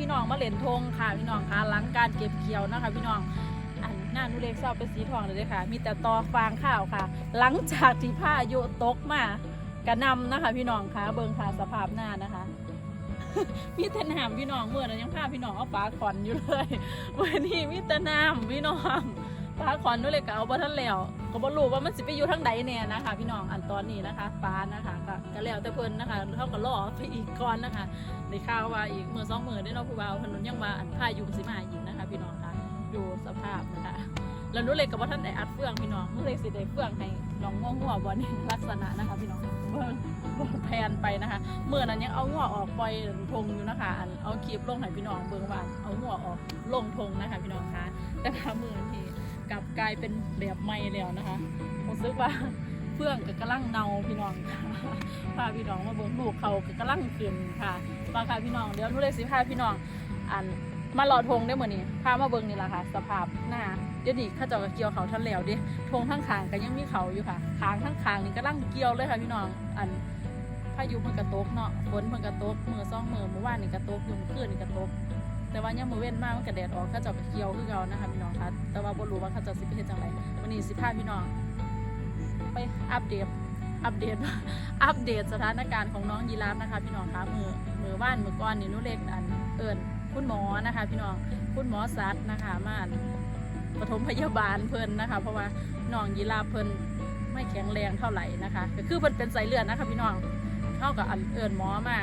พี่น้องมาเล่นธงค่ะพี่น้องค่ะหลังการเก็บเกี่ยวนะคะ พี่น้องอันหน้านุเล็กเศร้าเป็นสีทองเลยเด้อค่ะ มีแต่ตอฟางข้าวค่ะ หลังจากที่ผ้ายุตกมากระนำนะคะ พี่น้องค่ะเบิ่งค่ะสภาพหน้านะคะมีแต่น้ำพี่น้องเมื่อนั้นยังพาพี่น้องเอาปลาขอนอยู่เลยวันนี้มีแต่น้ำพี่น้อง ปลาขอนนู่นเลยก็เอาบ่ทันแล้วก็บ่รู้ว่ามันสิไปอยู่ทางใดแน่นะคะ พี่น้องอันตอนนี้นะคะปลานะคะก็ก็แล้วแต่เพิ่นนะคะเขาก็รอไปอีกก่อนนะคะได้ข่าวว่าอีกมือสองมือได้เนาะผู้บ่าวถนนยังว่าอันพายุสิมาอีกนะคะ พี่น้องค่ะดูสภาพนะคะแล้วนุ่นเลยกับว่าท่านได้อัดเฟืองพี่น้องนุ่นเลยสิได้เฟืองให้น้องง่วงหัวบอลลักษณะนะคะ พี่น้องเบิ่งเบิ่งแพนไปนะคะเมื่อนั้นยังเอาหัวออกปล่อยทงอยู่นะคะอันเอาคลิปลงให้พี่น้องเบิ่งว่าเอาหัวออกลงทงนะคะ พี่น้องคะแต่พามือที กลับกลายเป็นแบบใหม่แล้วนะคะผมซึกว่าเฟื่องกับกระลังเนาพี่น้องค่ะพาพี่น้องมาเบิ่งลูกเขากับกระลังขึ้นค่ะมาค่ะพี่น้องเดี๋ยวนุ่นเลยสิพาพี่น้องอันมาหลอดธงได้เหมือนนี้พามาเบิงนี่แหละค่ะ สภาพหน้าเดี๋ยวนี้เข้าเจ้าก็เกี่ยวเขาทันแล้วดิธงทั้งขางก็ยังมีเขาอยู่ค่ะขางทั้งขางนี่ก็ลังเกี่ยวเลยค่ะพี่น้องอันพายุมันกระตกเนาะฝนมันกระตกมือซ่องมือเมื่อวานนี่กระตกยู่เมื่อคืนนี่กระตก แต่ว่ายังมือเว้นมากมันกระแดดออกข้าเจ้าก็เกี่ยวคือเก่านะคะพี่น้องคะแต่ว่าบ่รู้ว่าข้าเจ้าสิไปเฮ็ดจังไดวันนี้สิพาพี่น้อง ไปอัปเดตอัปเดตอัปเดตสถานการณ์ของน้องยีราฟนะคะพี่น้องคะมือมือว่านมือก้อนนี่หนุเล็กอันเอิญคุณหมอนะคะ พี่น้องคุณหมอซัดนะคะมาปฐมพยาบาลเพิ่นนะคะ เพราะว่าน้องยีราฟเพิ่นไม่แข็งแรงเท่าไหร่นะคะก็คือเพิ่นเป็นสายเลือดนะคะพี่น้องเท่ากับอันเอิญหมอมา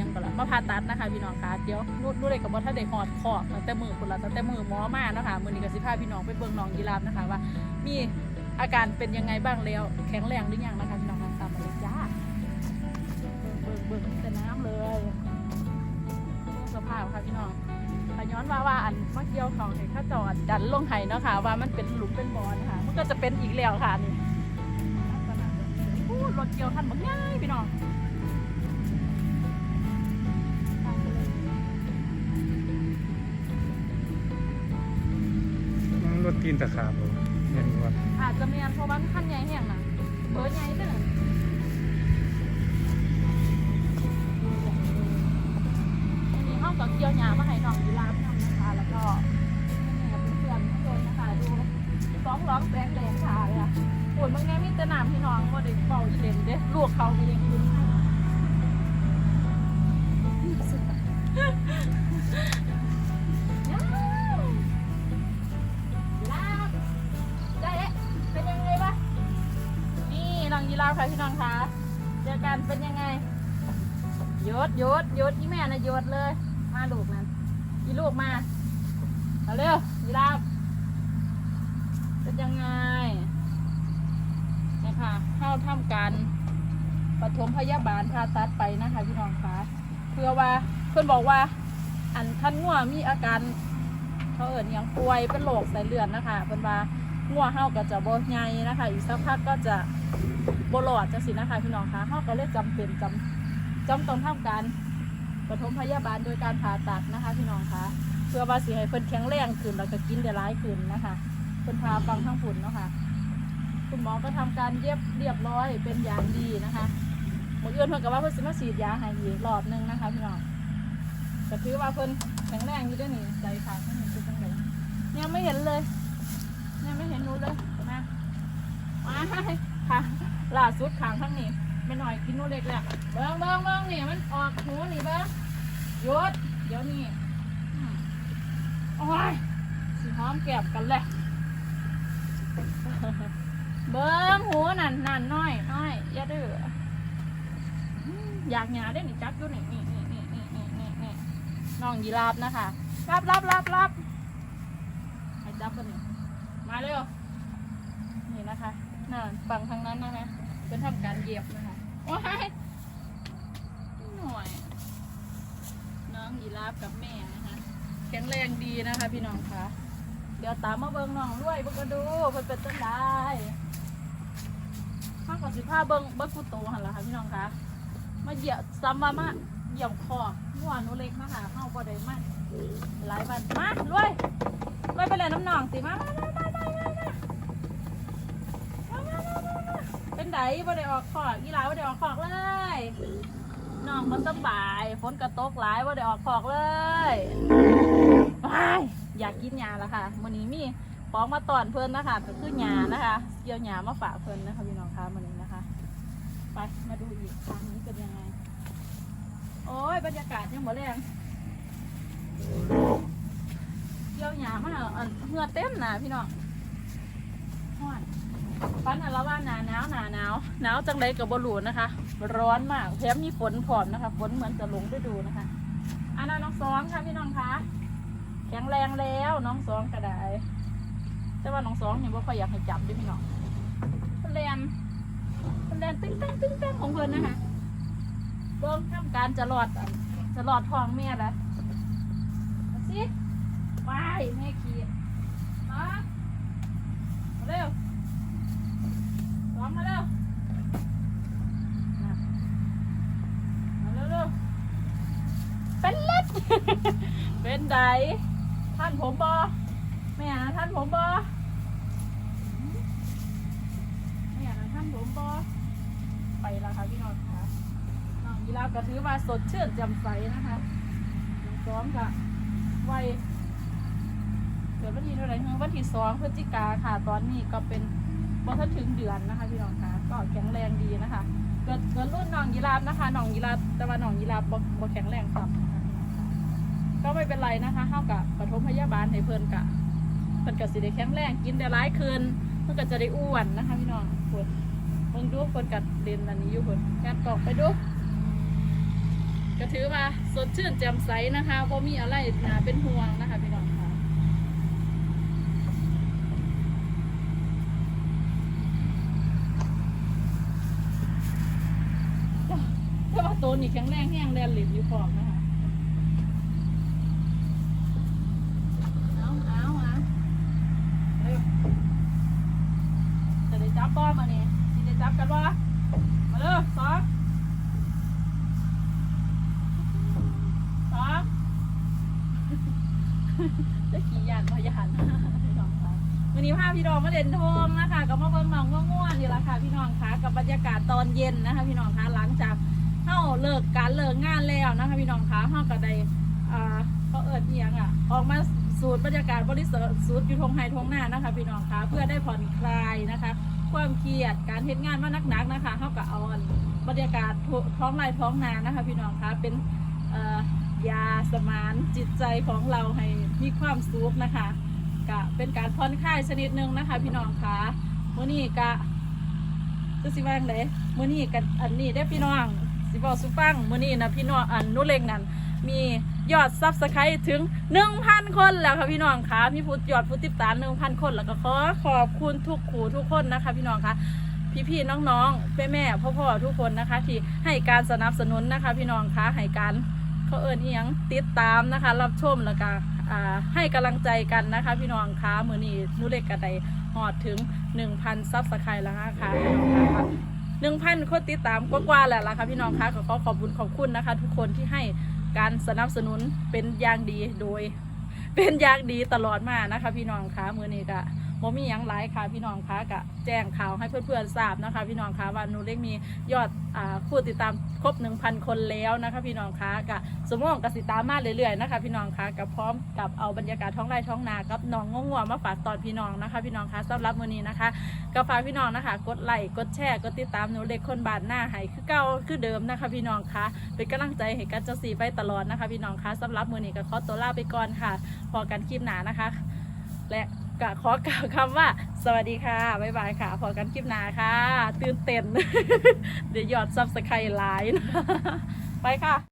ยังก็ละมาผ่าตัดนะคะพี่น้องคะเดี๋ยวนุนุเล็กกับว่าถ้าได้หอดคอกตั้งแต่มือคนละตั้งแต่มือหมอมานะคะมือนี้ก็สิพาพี่น้องไปเบิ่งน้องยีราฟนะคะว่า มีอาการเป็นยังไงบ้างแล้ว แข็งแรงหรือยังนะคะพี่น้องตามมาเลยจ้าเบิ่งเบิ่งเบิ่งแต่น้ำเลยเบิ่งสภาพค่ะพี่น้องถ้าย้อนว่าว่าอันมาเกี่ยวของเห็นข้าจอดดันลงไห้เนาะค่ะ ว่ามันเป็นหลุมเป็นบอลนะคะมันก็จะเป็นอีกแล้วค่ะนี่รถเกี่ยวทันบักง่ายพี่น้อง ตีนตะขาบบ่เห็นว่าอาจจะมีอันเพราะว่ามันขั้นใหญ่แห้งนะเบอร์ใหญ่เด้ออันนี้ห้องกับเกี่ยวหยามาให้น้องยีราฟทำนะคะ แล้วก็นี่ค่ะเพื่อนๆทุกคนนะคะดูร้องร้องแปลงแรงขาเลยค่ะปวดบางแง่มีแต่น้ำพี่น้องว่าเด็กเบาอีเล่นเด้ลวกเขาไปยัง ดยดหยดอีแม่นะยดเลย มาลูกนั้นอีลูกมาเอาเร็วยีราฟเป็นยังไงนี่ยค่ะเข้าทำการปฐมพยาบาลผ่าตัดไปนะคะพี่น้องคะเพื่อว่าเพื่อนบอกว่า อันท่านง่วมีอาการเขาเอิญยังป่วยเป็นโรคสายเลือดนะคะเป็นว่างัวเฮาก็จะบ่ใหญ่นะคะ อีกสักพักก็จะบ่หลอดจังสินะคะพี่น้องคะเฮาก็เลยจำเป็นจำ จำต้องทำการปฐมพยาบาลโดยการผ่าตัดนะคะพี่น้องคะเพื่อว่าสิให้เพิ่นแข็งแรงขึ้นแล้วก็กินได้หลายขึ้นนะคะเพิ่นพาฟังทั้งฝุ่นเนาะค่ะคุณหมอก็ทำการเย็บเรียบร้อยเป็นอย่างดีนะคะหมอเอื้อนเพิ่นก็ว่าเพิ่นสิมาฉีดยาให้อีกรอบหนึงนะคะพี่น้องก็ถือว่าเพิ่นแข็งแรงอยู่ด้วยนี่ใจขาดไม่เห็นเป็นจังไงเนี่ไม่เห็นเลยเนี่ไม่เห็นหนูเลยมามาค่ะล่าสุดขางข้างนี้ ไม่หน่อยกินโนเด็กแล้วเบิ้งเบิ้งเบิ้งนี่มันออกหูนี่เบิ้งยุดเดี๋ยวนี้โอ้ยสีหอมแก็บกันเลยเบิ้งหูนั่นนั่นน้อยน้อยอย่าดื้ออยากหยาได้หนิจับดูหนินี่นี่นี่นี่นี่นี่นี่น้องยีราฟนะคะรับรับรับรับให้จับกันนี่มาเร็วนี่นะคะนั่นฝั่งทางนั้นนะคะเป็นทำการเหยียบนะ ว้ายหน่อย น้องยีราฟกับแม่นะคะแข็งแรงดีนะคะพี่น้องคะเดี๋ยวตามมาเบิ้งน้องด้วยเบิ้งกันดูเพิ่นเป็นต้นได้ข้าก่อนสิผ้าเบิ้งเบิ้งกูโตหันละค่ะพี่น้องคะมาเหยียบซ้ำมามาเหยียบคอหัวหนูเล็กมาค่ะเข้าบ่ได้มาหลายวันมารวยรวยไปเลยน้ำหนองสิมามามามามามา มามามามามาเป็นไดบ่ได้ออกคอกอีหลาบ่ได้ออกคอกเลยน้องก็สบายฝนกระตกหลายว่ได้ออกขอกเลยว้ายอยากกินหญ้าแล้วค่ะมื้อนี้มีปองมาตอนเพิ่นนะคะก็คือหญ้านะคะเกี่ยวหญ้ามาฝากเพิ่นนะคะพี่น้องคะมื้อนี้นะคะ ไปมาดูอีกทางนี้เป็นยังไง โอ้ยบรรยากาศยังหมดแรงเกี่ยวหญ้ามาเหงื่อเต็มหนาพี่น้องฮ้อน ปันอันละว่าหนาหนาวหนาหนาวหนาวจังไรกับบรูนะคะ ร้อนมากแถมมีฝนผอมนะคะฝนเหมือนจะลงฤดูนะคะอันนั้นน้องสองค่ะพี่น้องคะแข็งแรงแล้วน้องสองกระไดแต่ว่าน้องสองนี่ยว่าค่อยอยากให้จับด้วยพี่น้องเรียนเรียนตึ้งตั้งตึ้งตั้งของเพิ่อนนะคะเบิ่งทำการจะหลอดจะหลอดทองแม่ละมาสิไปแม่ขี่มามาเร็วสองมาเร็ว มาเร็วๆเป็นเล็ด นไดท่านผมบอแม่นะท่านผมบอแม่นะท่านผมบอไปแล้วค่ะพี่น้องค่ะน้องยีราฟก็ถือว่าสดชื่นแจ่มใสนะคะน้องซ้อมค่ะไวเกิดวันที่เท่าไหร่เมื่อวันที่สองพฤศจิกาค่ะ ตอนนี้ก็เป็นบ่ทันถึงเดือนนะคะพี่น้องค่ะก็แข็งแรงดีนะคะ เกิดเกิดรุ่นน้องยีราฟนะคะน้องยีราฟแต่ว่าน้องยีราฟบ่บ่แข็งแรงครับ ก็ไม่เป็นไรนะคะเท่ากับปฐมพยาบาลให้เพิ่นกะเพิ่นก็สิได้แข็งแรงกินได้หลายคืนเพิ่นก็จะได้อ้วนนะคะพี่น้องเพิ่นเบิ่งดูเพิ่นกัดเด่นอันนี้อยู่เพิ่นแกนกอกไปดูก็ถือว่าสดชื่นแจ่มใสนะคะบ่มีอะไรนาเป็นห่วงนะคะพี่น้องค่ะแต่ว่าตัวนี่แข็งแรงแห้งแรงหลิบอยู่พร้อมนะคะ เอาเอาเอาเร็วจะได้จับป้อมาเนี่ยสิได้จับกันวะมาเร็วสองสอง จะขี่ยานพยานพี่น้องคะวันนี้ พี่น้องมาเด่นทองนะคะก็มาเบิ่งหนองง่วงๆนี่แหละค่ะพี่น้องคะกับบรรยากาศตอนเย็นนะคะ พี่น้องคะหลังจากเฮาเลิกการเลิกงานแล้วนะคะ พี่น้องคะเฮาก็ได้อ่าเขาเอิดเอียงอะออกมาสูตรบรรยากาศบริสุทธิ์สูตรอยู่ทงไฮทงหน้านะคะ พี่น้องคะเพื่อได้ผ่อนคลายนะคะ ความเครียดการเฮ็ดงานมานักๆนะคะเฮาก็เอาอันบรรยากาศท้องไร่ท้องนานะคะ พี่น้องคะเป็นยาสมานจิตใจของเราให้มีความสุขนะคะ ก็เป็นการผ่อนคลายชนิดหนึ่งนะคะ พี่น้องคะมื้อนี้ก็จะสิว่าจั่งไดมื้อนี้กันอันนี้ได้พี่น้องสิบอกสุฟังมื้อนี้นะพี่น้องอันนุเล็กนั่นมียอดซับสไครต์ถึง 1,000 คนแล้วค่ะพี่น้องคะมีผู้ยอดผู้ติดตาม1,000 คนแล้วก็ขอขอบคุณทุกขู่ทุกคนนะคะ พี่น้องคะพี่ๆน้องๆแม่แม่ๆพ่อทุกคนนะคะ ที่ให้การสนับสนุนนะคะ พี่น้องคะให้การเขาเอิญเอียงติดตามนะคะ รับชมแล้วก็อ่า ให้กำลังใจกันนะคะ พี่น้องคะมือนี้นุเล็กก็ไดหอดถึง 1,000ซับสไครต์แล้วนะคะพี่น้องคะหนึ่งพันคนติดตามกว่าๆแล้วล่ะค่ะพี่น้องคะขอขอขอบคุณขอบคุณนะคะ ทุกคนที่ให้การสนับสนุนเป็นอย่างดีโดย เป็นอย่างดีตลอดมานะคะ พี่น้องคะมือนี้ก็ บ่มีหยังหลายค่ะพี่น้องคะกะแจ้งข่าวให้เพื่อนๆทราบนะคะ พี่น้องคะว่าหนูเล็กมียอดอ่าผู้ติดตามครบ 1,000 คนแล้วนะคะ พี่น้องคะกะสมองกสิตามมาเรื่อยๆนะคะ พี่น้องคะกับพร้อมกับเอาบรรยากาศท้องไร่ท้องนากับน้องง่วงๆมาฝากตอนพี่น้องนะคะ พี่น้องคะสำหรับมื้อนี้นะคะก็ฝากพี่น้องนะคะ กดไลค์กดแชร์กดติดตามหนูเล็กคนบานหน้าให้คือเก่าคือเดิมนะคะ พี่น้องคะเป็นกำลังใจให้กันเจ้าสีไปตลอดนะคะ พี่น้องคะสำหรับมื้อนี้ก็ขอตัวลาไปก่อนค่ะพอกันคลิปหนานะคะ และ ก็ขอกล่าวคำว่า สวัสดีค่ะ บ๊ายบายค่ะ พอกันคลิปหน้าค่ะ ตื่นเต้น เดี๋ยวยอดซับสไครต์ไลน์ไปค่ะ